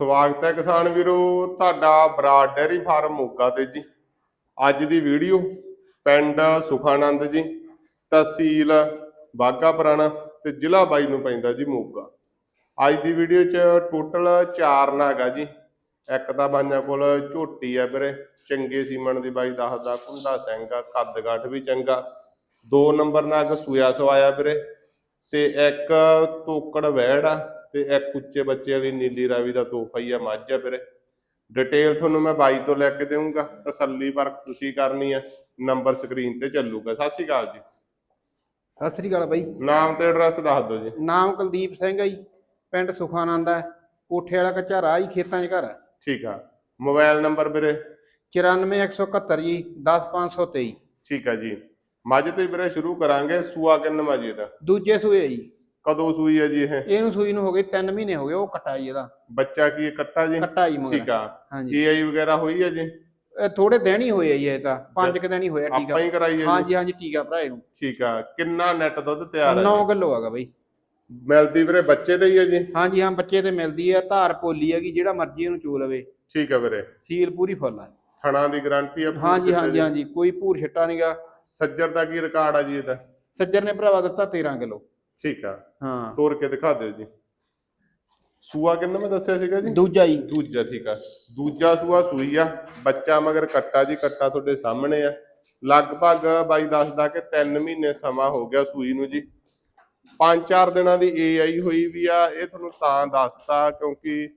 ਸਵਾਗਤ ਹੈ ਕਿਸਾਨ ਵੀਰੋ, ਤੁਹਾਡਾ ਬਰਾਡ ਡੈਰੀ ਫਾਰਮ ਮੋਗਾ ਤੇ ਜੀ। ਅੱਜ ਦੀ ਵੀਡੀਓ ਪਿੰਡ ਸੁਖਾਨੰਦ ਜੀ, ਤਹਿਸੀਲ ਬਾਗਾ ਪੁਰਾਣਾ ਤੇ ਜ਼ਿਲ੍ਹਾ ਬਾਈ ਨੂੰ ਪੈਂਦਾ ਜੀ ਮੋਗਾ। ਅੱਜ ਦੀ ਵੀਡੀਓ 'ਚ ਟੋਟਲ 4 ਨਾਗ ਆ ਜੀ। ਇੱਕ ਤਾਂ ਬਾਈਆਂ ਕੋਲ ਝੋਟੀ ਆ ਵੀਰੇ, ਚੰਗੇ ਸੀਮਣ ਦੀ ਬਾਈ ਦੱਸਦਾ, ਕੁੰਡਾ ਸਿੰਘ ਆ, ਕੱਦ ਕਾਠ ਵੀ ਚੰਗਾ। ਦੋ ਨੰਬਰ ਨਾਗ ਸੂਆ ਸਵਾਇਆ ਵੀਰੇ ਤੇ ਇੱਕ ਤੋਕੜ ਵਹਿੜ ਆ ਤੇ ਇੱਕ ਉੱਚੇ ਬੱਚੇ ਵਾਲੀ ਨੀਲੀ ਰਾਵੀ ਦਾ ਤੋਹਫਾ ਹੀ ਆ ਮੱਝ ਆ ਵੀਰੇ ਡਿਟੇਲ ਤੁਹਾਨੂੰ ਮੈਂ ਬਾਈ ਤੋਂ ਲੈ ਕੇ ਦੇਵਾਂਗਾ ਤਸੱਲੀ ਵਰਕ ਤੁਸੀਂ ਕਰਨੀ ਆ ਨੰਬਰ ਸਕਰੀਨ ਤੇ ਚੱਲੂਗਾ। ਸਤਿ ਸ਼੍ਰੀ ਅਕਾਲ ਜੀ। ਸਤਿ ਸ੍ਰੀ ਅਕਾਲ ਬਾਈ। ਨਾਮ ਤੇ ਐਡਰੈਸ ਦੱਸ ਦਿਓ ਜੀ। ਨਾਮ ਕੁਲਦੀਪ ਸਿੰਘ ਹੈ ਜੀ ਪਿੰਡ ਸੁਖਾਨੰਦ ਹੈ ਕੋਠੇ ਵਾਲਾ ਕੱਚਾ ਰਾਹ ਹੀ ਖੇਤਾਂ 'ਚ ਘਰ। ਹੈ ਠੀਕ ਆ। ਮੋਬਾਈਲ ਨੰਬਰ ਵੀਰੇ? 94171 ਜੀ 10523 ਠੀਕ ਆ ਜੀ। ਮੱਝ ਤੋਂ ਹੀ ਵੀਰੇ ਸ਼ੁਰੂ ਕਰਾਂਗੇ ਸੂਆ ਕਿੰਨਵਾਂ ਜੀ ਇਹਦਾ? ਦੂਜੇ ਸੂਏ ਜੀ। ਕਦੋਂ ਸੂਈ ਹੈ ਜੀ ਇਹ? ਇਹਨੂੰ ਸੂਈ ਨੂੰ ਹੋ ਗਏ 3 ਮਹੀਨੇ ਹੋ ਗਏ ਉਹ ਕੱਟਾ ਜੀ ਇਹਦਾ। ਬੱਚਾ ਕੀ ਹੈ, ਕੱਟਾ ਜੀ? ਕੱਟਾ ਜੀ ਠੀਕ ਆ। ਹਾਂਜੀ। ਏਆਈ ਵਗੈਰਾ ਹੋਈ ਹੈ ਜੀ? ਇਹ ਥੋੜੇ ਦਿਨ ਹੀ ਹੋਏ ਜੀ ਇਹ ਤਾਂ। ਪੰਜ ਕੁ ਦਿਨ ਹੀ ਹੋਇਆ ਆਪਾਂ ਟੀਕਾ ਹੀ ਕਰਾਈ ਹੈ ਜੀ। ਹਾਂਜੀ ਹਾਂਜੀ ਟੀਕਾ ਭਰਾ ਇਹਨੂੰ। ਠੀਕ ਆ। ਕਿੰਨਾ ਨੈਟ ਦੁੱਧ ਤਿਆਰ ਹੈ 9 ਜੀ? ਕਿਲੋ ਹੈਗਾ ਬਾਈ। ਮਿਲਦੀ ਵੀਰੇ ਬੱਚੇ ਤੇ ਹੀ ਹੈ ਜੀ? ਹਾਂਜੀ ਹਾਂ ਬੱਚੇ ਤੇ ਮਿਲਦੀ ਹੈ। ਧਾਰ ਪੋਲੀ ਹੈਗੀ ਜਿਹੜਾ ਮਰਜ਼ੀ ਇਹਨੂੰ ਚੋ ਲਵੇ। ਠੀਕ ਆ ਵੀਰੇ। ਸੀਲ ਪੂਰੀ ਫੁੱਲ ਹੈ ਥਣਾ ਦੀ ਗਾਰੰਟੀ ਆ ਪੂਰੀ ਹਾਂਜੀ ਹਾਂਜੀ। ਹਾਂਜੀ ਕੋਈ ਭੂਰ ਛੱਟਾ ਨਹੀਂਗਾ ਸੱਜਰ ਦਾ ਕੀ ਰਿਕਾਰਡ ਆ ਜੀ ਇਹਦਾ? ਸੱਜਰ ਨੇ ਭਰਾਵਾ ਦਿੱਤਾ 13 ਕਿਲੋ। ਠੀਕ ਆ। ਹਾਂ। ਤੋੜ ਕੇ ਦਿਖਾ ਦਿਓ ਜੀ। ਸੂਆ ਕਿੰਨਾ ਮੈਂ ਦੱਸਿਆ ਸੀਗਾ ਜੀ? ਦੂਜਾ ਜੀ। ਦੂਜਾ ਠੀਕ ਆ। ਦੂਜਾ ਸੂਆ ਸੂਈ ਆ। ਬੱਚਾ ਮਗਰ ਕੱਟਾ ਜੀ ਕੱਟਾ ਤੁਹਾਡੇ ਸਾਹਮਣੇ ਆ। ਲਗਭਗ ਬਾਈ ਦੱਸਦਾ ਕਿ 3 ਮਹੀਨੇ ਸਮਾਂ ਹੋ ਗਿਆ ਸੂਈ ਨੂੰ ਜੀ। 5-4 ਦਿਨਾਂ ਦੀ ਏਆਈ ਹੋਈ ਵੀ ਆ। ਇਹ ਤੁਹਾਨੂੰ ਤਾਂ ਦੱਸਤਾ ਕਿਉਂਕਿ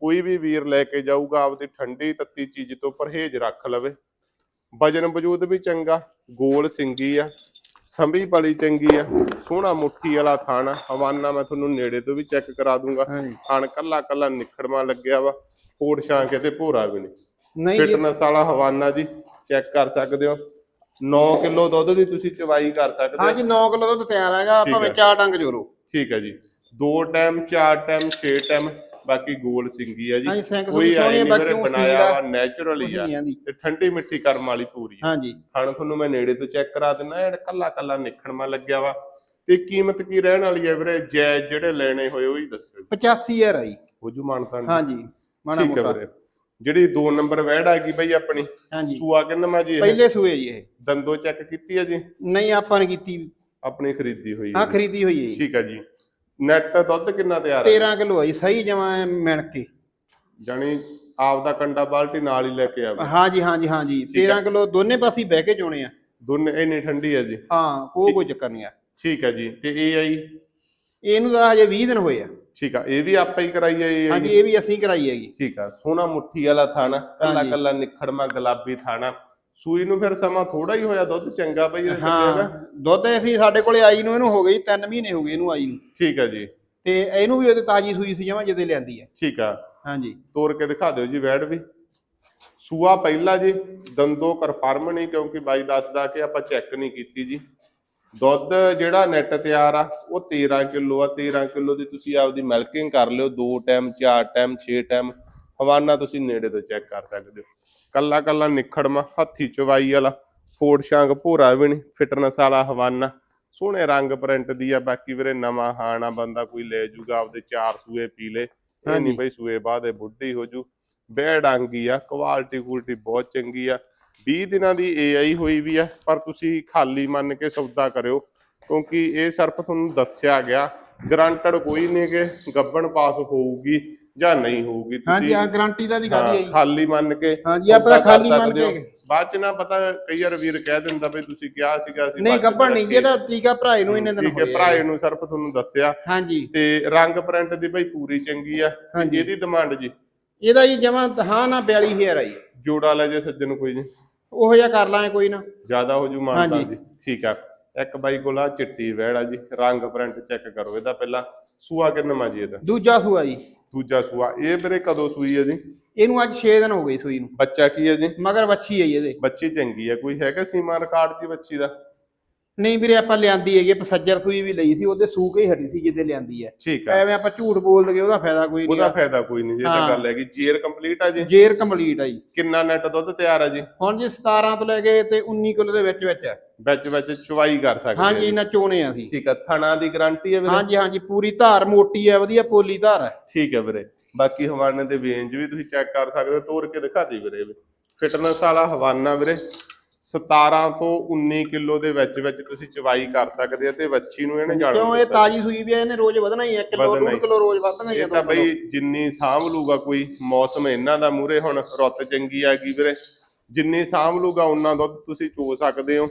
ਕੋਈ ਵੀ ਵੀਰ ਲੈ ਕੇ ਜਾਊਗਾ ਆਪਦੀ ਠੰਡੀ ਤੱਤੀ ਚੀਜ਼ ਤੋਂ ਪਰਹੇਜ਼ ਰੱਖ ਲਵੇ। ਵਜਨ ਵਜੂਦ ਵੀ ਚੰਗਾ। ਗੋਲ ਸਿੰਗੀ ਆ। ਸੰਭੀ ਬੜੀ ਚੰਗੀ ਆ। ਸੋਹਣਾ ਮੁੱਠੀ ਵਾਲਾ ਥਾਣਾ। ਹਵਾਨਾ ਮੈਂ ਤੁਹਾਨੂੰ ਨੇੜੇ ਤੋਂ ਵੀ ਚੈੱਕ ਕਰਾ ਦੂੰਗਾ। ਹਾਂਜੀ। ਕੱਲਾ ਕੱਲਾ ਨਿਖੜਮਾ ਲੱਗਿਆ ਵਾ। ਫੋੜ ਛਾਂ ਕਿਤੇ ਭੋਰਾ ਵੀ ਨਹੀਂ। ਨਹੀਂ ਜੀ ਫਿਟਨੈਸ ਵਾਲਾ ਹਵਾਨਾ ਜੀ ਚੈੱਕ ਕਰ ਸਕਦੇ ਹੋ। 9 ਕਿਲੋ ਦੁੱਧ ਦੀ ਤੁਸੀਂ ਚਵਾਈ ਕਰ ਸਕਦੇ ਹੋ। ਹਾਂਜੀ 9 ਕਿਲੋ ਦੁੱਧ ਤਿਆਰ ਹੈਗਾ। ਠੀਕ ਭਾਵੇਂ ਹੈ। ਚਾਰ ਡੰਗ ਜੋਰੋ ਠੀਕ ਹੈ ਜੀ। ਦੋ ਟਾਈਮ ਚਾਰ ਟਾਈਮ ਛੇ ਟਾਈਮ। ਬਾਕੀ ਗੋਲ ਸਿੰਗੀ ਆ ਹਾਂਜੀ ਜੀ ਕੋਈ ਸੋਹਣੀ ਨਹੀਂ ਬਾਕੀ ਉਹ ਬਣਾਇਆ ਸੀਲ ਆ, ਵਾ ਨੈਚੁਰਲ ਹੀ ਆ। ਤੇ ਠੰਡੀ ਮਿੱਠੀ ਕਰਮ ਵਾਲੀ ਪੂਰੀ ਆ। ਹਾਂਜੀ। ਖਾਣ ਤੁਹਾਨੂੰ ਮੈਂ ਨੇੜੇ ਤੋਂ ਚੈੱਕ ਕਰਾ ਦਿੰਦਾ ਇਹ ਕੱਲਾ ਕੱਲਾ ਨਿਖੜਮਾ ਲੱਗਿਆ ਵਾ। ਤੇ ਕੀਮਤ ਕੀ ਰਹਿਣ ਵਾਲੀ ਹੈ ਵੀਰੇ? ਜੈ ਜਿਹੜੇ ਲੈਣੇ ਹੋਏ ਉਹ ਹੀ ਦੱਸਿਓ 85000 ਆਈ ਹੋ ਜੂ। ਮਾਨਤਾ ਹਾਂਜੀ ਮਾੜਾ ਠੀਕ ਹੈ ਮੋਟਾ। ਵੀਰੇ। ਜਿਹੜੀ 2 ਨੰਬਰ ਵੈੜ ਆ ਗਈ ਬਈ ਆਪਣੀ। ਹਾਂਜੀ। ਸੂਆ ਕਿੰਨਾ ਜੀ ਇਹ? ਪਹਿਲੇ ਸੂਏ ਜੀ ਇਹ। ਦੰਦੋ ਚੈੱਕ ਕੀਤੀ ਹੈ ਜੀ? ਨਹੀਂ ਆਪਾਂ ਨੇ ਕੀਤੀ। ਆਪਣੀ ਖਰੀਦੀ ਹੋਈ ਹੈ ਖਰੀਦੀ ਹੋਈ ਹੈ ਜੀ। ਠੀਕ ਹੈ ਜੀ। ਨੈਟ ਦੁੱਧ ਕਿੰਨਾ ਤਿਆਰ ਹੈ? 13 ਕਿਲੋ ਆਈ ਸਹੀ ਜਮਾ ਮਿਣ ਕੇ। ਜਾਨੀ ਆਪ ਦਾ ਕੰਡਾ ਬਾਲਟੀ ਨਾਲ ਹੀ ਲੈ ਕੇ ਆਵੇ। ਹਾਂਜੀ ਹਾਂਜੀ ਹਾਂਜੀ ਠੀਕ ਹੈ। 13 ਕਿਲੋ ਦੋਨੇ ਪਾਸੇ ਬਹਿ ਕੇ ਚੋਣੇ ਆ। ਦੋਨੇ ਇੰਨੀ ਠੰਡੀ ਹੈ ਜੀ। ਹਾਂ ਕੋਈ ਕੋਈ ਚੱਕਰ ਨਹੀਂ ਆ। ਠੀਕ ਹੈ ਜੀ। ਤੇ ਇਹ ਆਈ ਇਹਨੂੰ ਤਾਂ ਹਜੇ 20 ਦਿਨ ਹੋਏ ਆ। ਠੀਕ ਆ ਇਹ ਵੀ ਆਪਾਂ ਹੀ ਕਰਾਈ ਹੈ ਇਹ ਹਾਂਜੀ? ਇਹ ਵੀ ਅਸੀਂ ਕਰਾਈ ਹੈਗੀ ਠੀਕ ਆ ਸੋਹਣਾ ਮੁੱਠੀ ਵਾਲਾ ਥਾਣਾ ਕੱਲਾ। ਕੱਲਾ ਨਿਖੜਮਾ ਗੁਲਾਬੀ ਥਾਣਾ। ਸੂਈ ਨੂੰ ਫਿਰ ਸਮਾਂ ਥੋੜਾ ਹੀ ਹੋਇਆ ਦੁੱਧ ਚੰਗਾ ਬਈ ਇਹਦੇ ਹਾਂ ਨਾ। ਦੁੱਧ ਅਸੀਂ ਸਾਡੇ ਕੋਲੇ ਆਈ ਨੂੰ ਇਹਨੂੰ ਹੋ ਗਈ 3 ਮਹੀਨੇ ਹੋ ਗਏ ਇਹਨੂੰ ਆਈ ਨੂੰ। ਠੀਕ ਹੈ ਜੀ। ਤੇ ਇਹਨੂੰ ਵੀ ਉਹਦੇ ਤਾਜੀ ਸੂਈ ਸੀ ਜਮਾ ਜਦੇ ਲਿਆਂਦੀ ਹੈ। ਠੀਕ ਆ। ਹਾਂਜੀ। ਤੋੜ ਕੇ ਦਿਖਾ ਦਿਓ ਜੀ ਵੈੜ ਵੀ। ਸੂਆ ਪਹਿਲਾ ਜੀ ਦੰਦੋ ਕਨਫਰਮ ਨਹੀਂ ਕਿਉਂਕਿ ਬਾਈ ਦੱਸਦਾ ਕਿ ਆਪਾਂ ਚੈੱਕ ਨਹੀਂ ਕੀਤੀ ਜੀ। ਦੁੱਧ ਜਿਹੜਾ ਨੈਟ ਤਿਆਰ ਆ ਉਹ 13 ਕਿਲੋ ਆ। 13 ਕਿਲੋ ਦੀ ਤੁਸੀਂ ਆਪਦੀ ਮਿਲਕਿੰਗ ਕਰ ਲਿਓ ਦੋ ਟਾਈਮ ਚਾਰ ਟਾਈਮ 6 ਟਾਈਮ ਹਵਾਨਾ ਤੁਸੀਂ ਨੇੜੇ ਤੋਂ ਚੈੱਕ ਕਰ ਸਕਦੇ ਹੋ। ਕੱਲਾ ਕੱਲਾ ਨਿਖੜਮਾ ਹੱਥੀ ਚਵਾਈ ਵਾਲਾ। ਫੋੜ ਸ਼ਾਂਗ ਭੋਰਾ ਵੀ ਨਹੀਂ ਫਿਟਨੈਸ ਵਾਲਾ ਹਵਾਨਾ। ਸੋਹਣੇ ਰੰਗ ਪ੍ਰਿੰਟ ਦੀ ਆ ਬਾਕੀ ਵੀਰੇ ਨਵਾਂ ਹਾਣਾ ਬੰਦਾ ਕੋਈ ਲੈ ਜੂਗਾ ਆਪਦੇ ਚਾਰ ਸੂਏ ਪੀ ਲੇ। ਇਹ ਨਹੀਂ। ਬਈ ਸੂਏ ਬਾਅਦ ਇਹ ਬੁੱਢੀ ਹੋ ਜੂ। ਬੈਡ ਆਂਗੀ ਆ ਕੁਆਲਿਟੀ ਕੁਆਲਿਟੀ ਬਹੁਤ ਚੰਗੀ ਆ। 20 ਦਿਨਾਂ ਦੀ ਏਆਈ ਹੋਈ ਵੀ ਆ ਪਰ ਤੁਸੀਂ ਖਾਲੀ ਮੰਨ ਕੇ ਸੌਦਾ ਕਰਿਓ ਕਿਉਂਕਿ ਇਹ ਸਿਰਫ ਤੁਹਾਨੂੰ ਦੱਸਿਆ ਗਿਆ। ਗਰੰਟਡ ਕੋਈ ਨਹੀਂ ਕਿ ਗੱਬਣ ਪਾਸ ਹੋਊਗੀ। ਜਾਂ ਨਹੀਂ ਹੋਊਗੀ ਹਾਂਜੀ ਆ ਗਾਰੰਟੀ ਦਾ ਦੀ ਗੱਲ ਹਾਂ, ਹੈ ਜੀ। ਖਾਲੀ ਮੰਨ ਕੇ ਹਾਂਜੀ, ਆਪਾਂ ਤਾਂ ਖਾਲੀ ਮੰਨ ਹੋ। ਕੇ- ਬਾਅਦ ਚ ਨਾ ਪਤਾ ਕਈ ਵਾਰ ਵੀਰ ਕਹਿ ਦਿੰਦਾ ਬਈ ਤੁਸੀਂ ਕਿਹਾ ਸੀਗਾ ਅਸੀਂ ਨਹੀਂ ਗੱਬੜ ਨਹੀਂ। ਇਹਦਾ ਟੀਕਾ ਭਰਾਏ ਨੂੰ ਇੰਨੇ ਦਿਨ ਠੀਕ ਹੈ ਹੋਏ ਆ। ਭਰਾਏ ਨੂੰ ਸਿਰਫ ਤੁਹਾਨੂੰ ਦੱਸਿਆ। ਹਾਂਜੀ। ਤੇ ਰੰਗ ਪ੍ਰਿੰਟ ਦੀ ਬਈ ਪੂਰੀ ਚੰਗੀ ਆ। ਇਹਦੀ ਡਿਮਾਂਡ ਜੀ। ਇਹਦਾ ਜੀ ਜਮਾ ਹਾਂ ਨਾ 42000 ਆਈ ਜੋੜਾ ਲੈ ਜੇ ਸੱਜਣ ਕੋਈ ਜੀ। ਉਹੋ ਜਿਹਾ ਕਰ ਲਾਂਗੇ ਕੋਈ ਨਾ। ਜ਼ਿਆਦਾ ਹੋ ਜੂ ਮਾਨਤਾ। ਜੀ। ਠੀਕ ਆ। ਇੱਕ ਬਾਈ ਕੋਲ ਆ ਚਿੱਟੀ ਵੈੜ ਆ ਜੀ। ਰੰਗ ਪ੍ਰਿੰਟ ਚੈੱਕ ਕਰੋ ਇਹਦਾ ਪਹਿਲਾਂ। ਸੂਆ ਕਿੰਨਾ ਜੀ ਇਹਦਾ? ਦੂਜਾ ਸੂਆ ਜੀ। ਦੂਜਾ ਸੂਆ। ਇਹ ਵੀਰੇ ਕਦੋਂ ਸੂਈ ਹੈ ਜੀ? ਇਹਨੂੰ ਅੱਜ 6 ਦਿਨ ਹੋ ਗਏ ਸੂਈ ਨੂੰ। ਬੱਚਾ ਕੀ ਹੈ ਜੀ? ਮਗਰ ਵੱਛੀ ਹੈ ਜੀ ਇਹਦੇ। ਬੱਚੀ ਚੰਗੀ ਹੈ। ਕੋਈ ਹੈਗਾ ਸੀਮਾ ਰਿਕਾਰਡ ਦੀ ਬੱਚੀ ਦਾ? ਨਹੀਂ ਵੀਰੇ ਆਪਾਂ ਲਿਆਂਦੀ ਹੈਗੀ ਪਸੱਜਰ ਸੂਈ ਵੀ ਲਈ ਸੀ ਉਹਦੇ ਸੂ ਕੇ ਹੀ ਹਟੀ ਸੀ ਜਿੱਦੇ ਲਿਆਂਦੀ ਹੈ ਠੀਕ ਆ। ਐਵੇਂ ਆਪਾਂ ਝੂਠ ਬੋਲ ਦਗੇ ਉਹਦਾ ਫਾਇਦਾ ਕੋਈ ਉਹਦਾ ਨਹੀਂ ਫਾਇਦਾ ਕੋਈ ਨਹੀਂ ਜੇ ਤਾਂ ਹਾਂ। ਗੱਲ ਹੈਗੀ। ਜੇਰ ਕੰਪਲੀਟ ਆ ਜੀ? ਜੇਰ ਕੰਪਲੀਟ ਆ ਜੀ। ਕਿੰਨਾ ਨੈਟ ਦੁੱਧ ਤਿਆਰ ਆ ਜੀ? ਹੁਣ ਜੀ 17 ਤੋਂ ਲੈ ਕੇ ਤੇ 19 ਕਿਲੋ ਦੇ ਵਿੱਚ ਵਿੱਚ ਹੈ ਵਿੱਚ ਵਿੱਚ ਚਵਾਈ ਕਰ ਸਕਦੇ ਹਾਂਜੀ ਜੀ। ਇਹਨਾਂ ਚੋਣੇ ਆ ਅਸੀਂ। ਠੀਕ ਆ ਥਣਾ ਦੀ ਗਾਰੰਟੀ ਹੈ ਵੀਰੇ ਹਾਂਜੀ ਹਾਂਜੀ ਪੂਰੀ ਧਾਰ ਮੋਟੀ ਹੈ ਵਧੀਆ ਪੋਲੀ ਧਾਰ ਹੈ ਠੀਕ ਹੈ ਵੀਰੇ। ਬਾਕੀ ਹਵਾਨੇ ਦੇ ਵੇਂਜ ਵੀ ਤੁਸੀਂ ਚੈੱਕ ਕਰ ਸਕਦੇ ਹੋ ਤੋੜ ਕੇ ਦਿਖਾ ਦੇ ਵੀਰੇ ਫਿਟਨੈਸ ਵਾਲਾ ਹਵਾਨਾ ਵੀਰੇ। 17 ਤੋਂ 19 ਕਿਲੋ ਦੇ ਵਿੱਚ ਵਿੱਚ ਤੁਸੀਂ ਚਵਾਈ ਕਰ ਸਕਦੇ ਆ ਤੇ ਵੱਛੀ ਨੂੰ ਇਹਨੇ ਜਾਣਾ ਕਿਉਂ? ਇਹ ਤਾਜੀ ਸੂਈ ਵੀ ਆ, ਇਹਨੇ ਰੋਜ਼ ਵਧਣਾ ਹੀ ਆ। ਕਿਲੋ ਰੋਜ਼ ਵਧਣਾ ਹੀ ਇਹ ਤਾਂ ਬਈ ਜਿੰਨੀ ਸਾਂਭ ਲੂਗਾ ਕੋਈ ਮੌਸਮ ਇਹਨਾਂ ਦਾ ਮੂਰੇ ਹੁਣ ਰੁੱਤ ਚੰਗੀ ਆ ਗਈ ਵੀਰੇ। ਜਿੰਨੀ ਸਾਂਭ ਲੂਗਾ ਉਹਨਾਂ ਦੁੱਧ ਤੁਸੀਂ ਚੋ ਸਕਦੇ ਹੋ।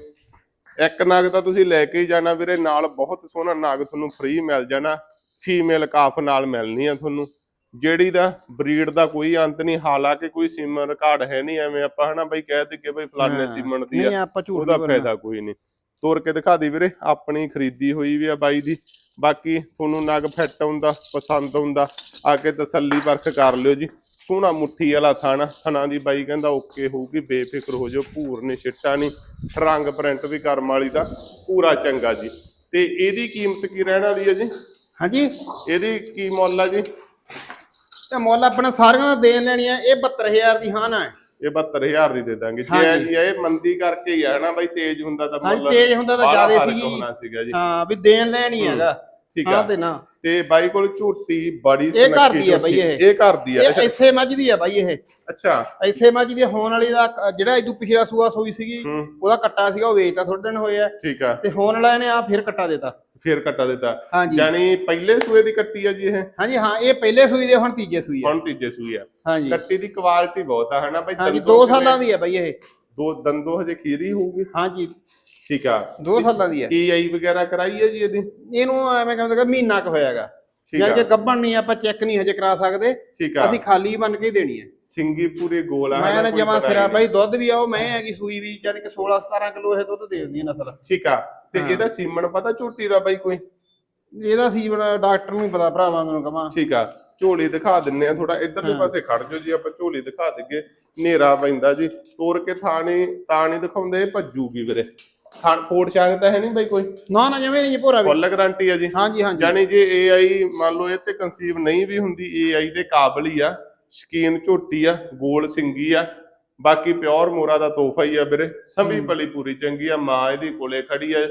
ਇੱਕ ਨਗ ਤਾਂ ਤੁਸੀਂ ਲੈ ਕੇ ਹੀ ਜਾਣਾ ਵੀਰੇ ਨਾਲ ਬਹੁਤ ਸੋਹਣਾ ਨਗ ਤੁਹਾਨੂੰ ਫ੍ਰੀ ਮਿਲ ਜਾਣਾ। ਫੀਮੇਲ ਕਾਫ ਨਾਲ ਮਿਲਣੀ ਆ ਤੁਹਾਨੂੰ। ਜਿਹੜੀ ਦਾ ਬਰੀਡ ਦਾ ਕੋਈ ਅੰਤ ਨਹੀਂ ਹਾਲਾਂਕਿ ਕੋਈ ਸੀਮਨ ਰਿਕਾਰਡ ਹੈ ਨਹੀਂ ਐਵੇਂ ਆਪਾਂ ਹਨਾ ਬਈ ਕਹਿ ਦਿੱਕੇ ਬਈ ਫਲਾਣੇ। ਸੀਮਨ ਦੀ ਆ ਨਹੀਂ ਆਪਾਂ ਝੂਠ ਉਹਦਾ। ਫਾਇਦਾ ਕੋਈ ਨਹੀਂ। ਤੋਰ ਕੇ ਦਿਖਾ ਦੀ ਵੀਰੇ ਆਪਣੀ ਖਰੀਦੀ ਹੋਈ ਵੀ ਆ ਬਾਈ ਦੀ। ਬਾਕੀ ਤੁਹਾਨੂੰ ਨਗ ਫਿੱਟ ਹੁੰਦਾ ਪਸੰਦ ਹੁੰਦਾ ਆ ਕੇ ਤਸੱਲੀ ਪਰਖ ਕਰ ਲਿਓ ਜੀ। ਸੋਹਣਾ ਮੁੱਠੀ ਵਾਲਾ ਥਾਣਾ ਥਣਾ ਦੀ ਬਾਈ ਕਹਿੰਦਾ ਓਕੇ ਹੋਊਗੀ ਬੇਫਿਕਰ ਹੋ ਜਾਓ ਭੂਰ ਨਹੀਂ ਛਿੱਟਾ ਨਹੀਂ। ਰੰਗ ਪ੍ਰਿੰਟ ਵੀ ਕਰਮ ਵਾਲੀ ਦਾ ਪੂਰਾ ਚੰਗਾ ਜੀ। ਤੇ ਇਹਦੀ ਕੀਮਤ ਕੀ ਰਹਿਣ ਵਾਲੀ ਹੈ ਜੀ? ਹਾਂਜੀ। ਇਹਦੀ ਕੀ ਮੁੱਲ ਆ ਜੀ? ਤੇ ਮੁੱਲ ਆਪਣਾ ਸਾਰਿਆਂ ਦਾ ਦੇਣ ਲੈਣੀ ਆ ਇਹ 72000 ਦੀ ਹਾਂ ਨਾ ਹੈ ਇਹ 72000 ਦੀ ਦੇ ਦਾਂਗੇ। ਜੇ ਹਾਂਜੀ। ਜੀ ਇਹ ਮੰਦੀ ਕਰਕੇ ਹੀ ਆ ਹਨਾ ਬਾਈ ਤੇਜ਼ ਹੁੰਦਾ ਤਾਂ ਮੁੱਲ ਤੇਜ਼ ਹੁੰਦਾ ਤਾਂ ਜ਼ਿਆਦੇ। ਹੋਣਾ ਸੀਗਾ ਜੀ। ਹਾਂ ਵੀ ਦੇਣ ਲੈਣ ਹੀ। ਹੈਗਾ। ਠੀਕ ਹਾਂ ਆ। ਤੇ ਨਾ। ਤੇ ਬਾਈ ਕੋਲ ਝੂਟੀ ਬੜੀ ਇਹ ਘਰ ਦੀ ਆ ਬਈ। ਇਹ। ਇਹ ਘਰ ਦੀ ਆ। ਇਹ ਅੱਛਾ। ਇਸੇ ਮੱਝ ਦੀ ਆ ਬਾਈ ਇਹ। ਅੱਛਾ। ਇਸੇ ਮੱਝ ਦੀ ਹੋਣ ਵਾਲੀ ਦਾ ਜਿਹੜਾ ਇਦੋਂ ਪਿਛਲਾ ਸੂਆ ਸੋਈ ਸੀਗੀ ਹੂੰ। ਉਹਦਾ ਕੱਟਾ ਸੀਗਾ ਉਹ ਵੇਚਤਾ ਥੋੜੇ ਦਿਨ ਹੋਏ ਆ। ਠੀਕ ਆ। ਤੇ ਹੋਣ ਵਾਲਾ ਇਹਨੇ ਆ ਫਿਰ ਕੱਟਾ ਦਿੱਤਾ। ਫੇਰ ਕੱਟਾ ਦਿੱਤਾ। ਹਾਂਜੀ। ਯਾਨੀ ਪਹਿਲੇ ਸੂਏ ਦੀ ਕੱਟੀ ਆ ਜੀ ਇਹ? ਹਾਂਜੀ ਹਾਂ ਇਹ ਪਹਿਲੇ ਸੂਈ ਦੇ ਹੁਣ ਤੀਜੇ ਸੂਈ ਆ। ਹੁਣ ਤੀਜੇ ਸੂਈ ਆ। ਹਾਂਜੀ। ਕੱਟੀ ਦੀ ਕੁਆਲਿਟੀ ਬਹੁਤ ਆ ਹਨਾ ਬਾਈ? ਹਾਂਜੀ ਦੰਦੋਂ 2 ਕਿਵੇਂ- ਸਾਲਾਂ ਦੀ ਆ ਬਾਈ ਇਹ। ਦੋ ਦੰਦੋ ਹਜੇ ਖੀਰੀ ਹੋਊਗੀ? ਹਾਂਜੀ। ਠੀਕ ਆ। 2 ਸਾਲਾਂ ਦੀ ਆ। ਕੀ ਆਈ ਵਗੈਰਾ ਕਰਾਈ ਹੈ ਜੀ ਇਹਦੀ? ਇਹਨੂੰ ਐਵੇਂ ਕਹਿੰਦੇ ਕਿ ਮਹੀਨਾ ਕੁ ਹੋਇਆਗਾ। ਕਿ ਆ। ਗੱਭਣ ਨਹੀਂ ਆਪਾਂ ਚੈੱਕ ਨਹੀਂ ਹਜੇ ਕਰਾ ਸਕਦੇ। ਠੀਕ ਆ। ਅਸੀਂ ਖਾਲੀ ਬਣ ਕੇ ਹੀ ਦੇਣੀ ਹੈ ਸਿੰਗੀ ਪੂਰੇ ਗੋਲ ਆ ਮੈਂ ਨਾ ਜਮਾ ਸਿਰਾ। ਬਾਈ ਦੁੱਧ ਵੀ ਆਓ ਮੈਂ ਹੈਗੀ ਸੂਈ ਵੀ ਯਾਨੀ ਕਿ 16 17 ਕਿਲੋ ਇਹ ਦੁੱਧ ਦੇ ਦਿੰਦੀ ਹੈ ਨਸਲ। ਠੀਕ ਆ। ਤੇ ਹਾਂ। ਇਹਦਾ ਸੀਮਨ ਪਤਾ ਝੋਟੀ ਦਾ ਬਾਈ ਕੋਈ? ਇਹਦਾ ਸੀ ਬੜਾ ਡਾਕਟਰ ਨੂੰ ਹੀ ਪਤਾ ਭਰਾਵਾਂ ਨੂੰ ਕਮਾ ਠੀਕ ਆ। ਝੋਲੀ ਦਿਖਾ ਦਿੰਨੇ ਆ ਥੋੜਾ ਇਧਰਲੇ ਹਾਂ। ਪਾਸੇ ਖੜ ਜਾਓ ਜੀ ਆਪਾਂ ਝੋਲੀ ਦਿਖਾ ਦਿੱਗੇ ਹਨੇਰਾ ਪੈਂਦਾ ਜੀ। ਤੋਰ ਕੇ ਥਾਣੀ ਤਾਂ ਨਹੀਂ ਦਿਖਾਉਂਦੇ ਭੱਜੂਗੀ ਵੀਰੇ। ਫੋੜ ਛਾਂਗ ਤਾਂ ਹੈ ਨਹੀਂ ਬਾਈ ਕੋਈ? ਨਾ ਨਾ ਜਮੇ ਨਹੀਂ ਭੋਰਾ ਵੀ। ਫੁੱਲ ਗਾਰੰਟੀ ਆ ਜੀ। ਹਾਂਜੀ ਹਾਂਜੀ। ਯਾਨੀ ਜੇ AI ਮੰਨ ਲਓ ਇਹ ਤੇ ਕਨਸੀਵ ਨਹੀਂ ਵੀ ਹੁੰਦੀ AI ਦੇ ਕਾਬਲ ਹੀ ਆ ਸ਼ਕੀਨ ਝੋਟੀ ਆ ਗੋਲ ਸਿੰਗੀ ਆ ਬਾਕੀ ਪਿਓਰ ਮੋਰਾ ਦਾ ਤੋਹਫਾ ਹੀ ਆ ਵੀਰੇ। ਸੰਭੀ ਪਲੀ ਪੂਰੀ ਚੰਗੀ ਆ ਮਾਂ ਇਹਦੀ ਕੋਲੇ ਖੜੀ ਆ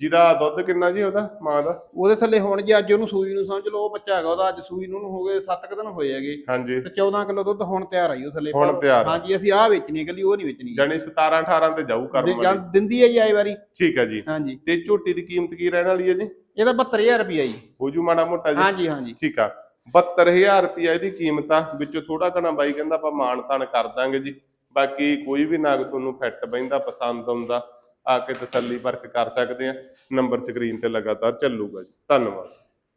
ਜਿਹਦਾ ਦੁੱਧ ਕਿੰਨਾ ਜੀ ਉਹਦਾ ਮਾਂ ਦਾ? ਉਹਦੇ ਥੱਲੇ ਹੁਣ ਜੇ ਅੱਜ ਉਹਨੂੰ ਸੂਈ ਨੂੰ ਸਮਝ ਲਓ ਉਹ ਬੱਚਾ ਹੈਗਾ ਉਹਦਾ ਅੱਜ ਸੂਈ ਨੂੰ ਹੋ ਗਏ 7 ਦਿਨ ਹੋਏ ਹੈਗੇ। ਹਾਂਜੀ। ਤੇ 14 ਕਿਲੋ ਦੁੱਧ ਹੁਣ ਤਿਆਰ ਆਈ ਉਹ ਥੱਲੇ। ਹੁਣ ਤਿਆਰ। ਹਾਂਜੀ ਅਸੀਂ ਆਹ ਵੇਚਣੀ ਹੈ ਗੱਲੀ ਉਹ ਨਹੀਂ ਵੇਚਣੀ। ਯਾਨੀ 17 18 ਤੇ ਜਾਊ ਕਰਮ ਜਾਂ ਵਾਲੀ। ਦਿੰਦੀ ਹੈ ਜੀ ਆਈ ਵਾਰੀ। ਠੀਕ ਆ ਜੀ। ਹਾਂਜੀ। ਤੇ ਝੋਟੀ ਦੀ ਕੀਮਤ ਕੀ ਰਹਿਣ ਵਾਲੀ ਹੈ ਜੀ? ਇਹਦਾ 72000 ਰੁਪਈਆ ਜੀ। ਹੋ ਜੂ ਮਾੜਾ ਮੋਟਾ ਜੀ। ਹਾਂਜੀ ਹਾਂਜੀ। ਠੀਕ ਆ। 72000 ਰੁਪਇਆ ਇਹਦੀ ਕੀਮਤ ਆ। ਵਿੱਚੋਂ ਥੋੜਾ ਘਣਾ ਬਾਈ ਕਹਿੰਦਾ ਆਪਾਂ ਮਾਣ ਤਾਣ ਕਰ ਦਾਂਗੇ ਜੀ। ਬਾਕੀ ਕੋਈ ਵੀ ਨਗ ਤੁਹਾਨੂੰ ਫਿੱਟ ਬੈਂਦਾ ਪਸੰਦ ਆਉਂਦਾ। ਆ ਕੇ ਤਸੱਲੀ ਪਰਖ ਕਰ ਸਕਦੇ ਆ। ਨੰਬਰ ਸਕਰੀਨ ਤੇ ਲਗਾਤਾਰ ਚੱਲੂਗਾ ਜੀ। ਧੰਨਵਾਦ।